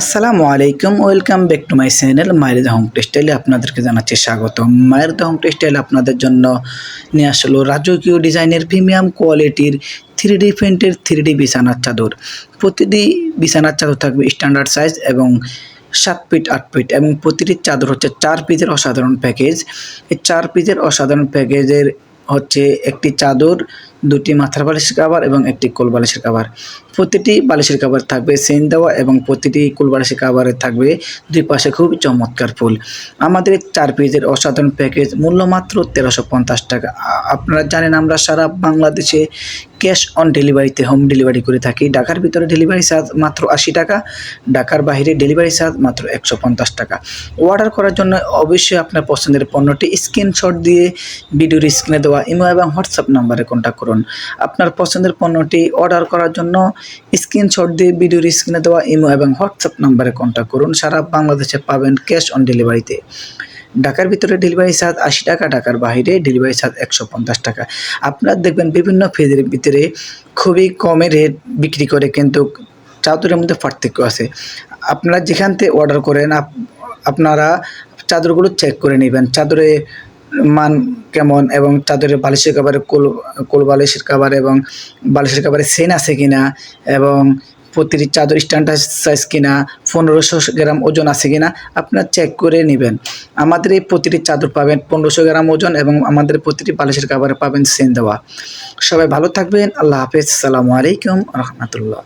আসসালামু আলাইকুম, welcome back to my channel মায়ের দ্য হোম টেক্সটাইলে আপনাদেরকে জানাচ্ছি স্বাগত মায়ের হোম টেক্সটাইল আপনাদের জন্য নিয়ে আসলো রাজকীয় ডিজাইনের প্রিমিয়াম কোয়ালিটির থ্রি ডি প্রিন্টের থ্রি ডি বিছানার চাদর। প্রতিটি বিছানার চাদর থাকবে স্ট্যান্ডার্ড সাইজ এবং সাত ফিট আট ফিট এবং প্রতিটি চাদর হচ্ছে চার পিসের অসাধারণ প্যাকেজ এই চার পিসের অসাধারণ প্যাকেজের হচ্ছে একটি চাদর, দুটি মাথার বালিশের কাভার এবং একটি কোল বালিশের কাভার প্রতিটি বালিশের কাভার থাকবে সেন দেওয়া এবং প্রতিটি কোল বালিশের কাভারে থাকবে দুই পাশে খুব চমৎকার ফুল। আমাদের চার পিসের অসাধারণ প্যাকেজ মূল্য মাত্র তেরোশো পঞ্চাশ টাকা। আপনারা জানেন আমরা সারা বাংলাদেশে ক্যাশ অন ডেলিভারিতে হোম ডেলিভারি করে থাকি। ঢাকার ভিতরে ডেলিভারি চার্জ মাত্র আশি টাকা, ঢাকার বাইরে ডেলিভারি চার্জ মাত্র একশো পঞ্চাশ টাকা। অর্ডার করার জন্য অবশ্যই আপনার পছন্দের পণ্যটি স্ক্রিনশট দিয়ে ভিডিওর স্ক্রিনে দেওয়া ইমো এবং হোয়াটসঅ্যাপ নাম্বারে কন্ট্যাক্ট করুন। আপনার পছন্দের পণ্যটি অর্ডার করার জন্য স্ক্রিনশট দিয়ে ভিডিওর স্ক্রিনে দেওয়া ইমো এবং হোয়াটসঅ্যাপ নাম্বারে কন্ট্যাক্ট করুন। সারা বাংলাদেশে পাবেন ক্যাশ অন ডেলিভারিতে। ঢাকার ভিতরে ডেলিভারি চার্জ আশি টাকা, ঢাকার বাইরে ডেলিভারি চার্জ একশো পঞ্চাশ টাকা। আপনারা দেখবেন বিভিন্ন ফেজের ভিতরে খুবই কমে রেট বিক্রি করে কিন্তু চাদরের মধ্যে পার্থক্য আছে। আপনারা যেখান থেকে অর্ডার করেন, আপ- আপনারা চাদরগুলো চেক করে নেবেন। চাদরে মান কেমন এবং চাদরের বালিশের কাবারে কোল কোল বালিশের কাবার এবং বালিশের কাবারে সেন আছে কিনা এবং প্রতিটি চাদর স্ট্যান্ডার্ড সাইজ কিনা, পনেরোশো গ্রাম ওজন আছে কিনা, আপনারা চেক করে নেবেন। আমাদের এই প্রতিটি চাদর পাবেন পনেরোশো গ্রাম ওজন এবং আমাদের প্রতিটি বালিশের কাবারে পাবেন সেন দেওয়া। সবাই ভালো থাকবেন, আল্লাহ হাফেজ সালামু আলাইকুম রহমতুল্লাহ।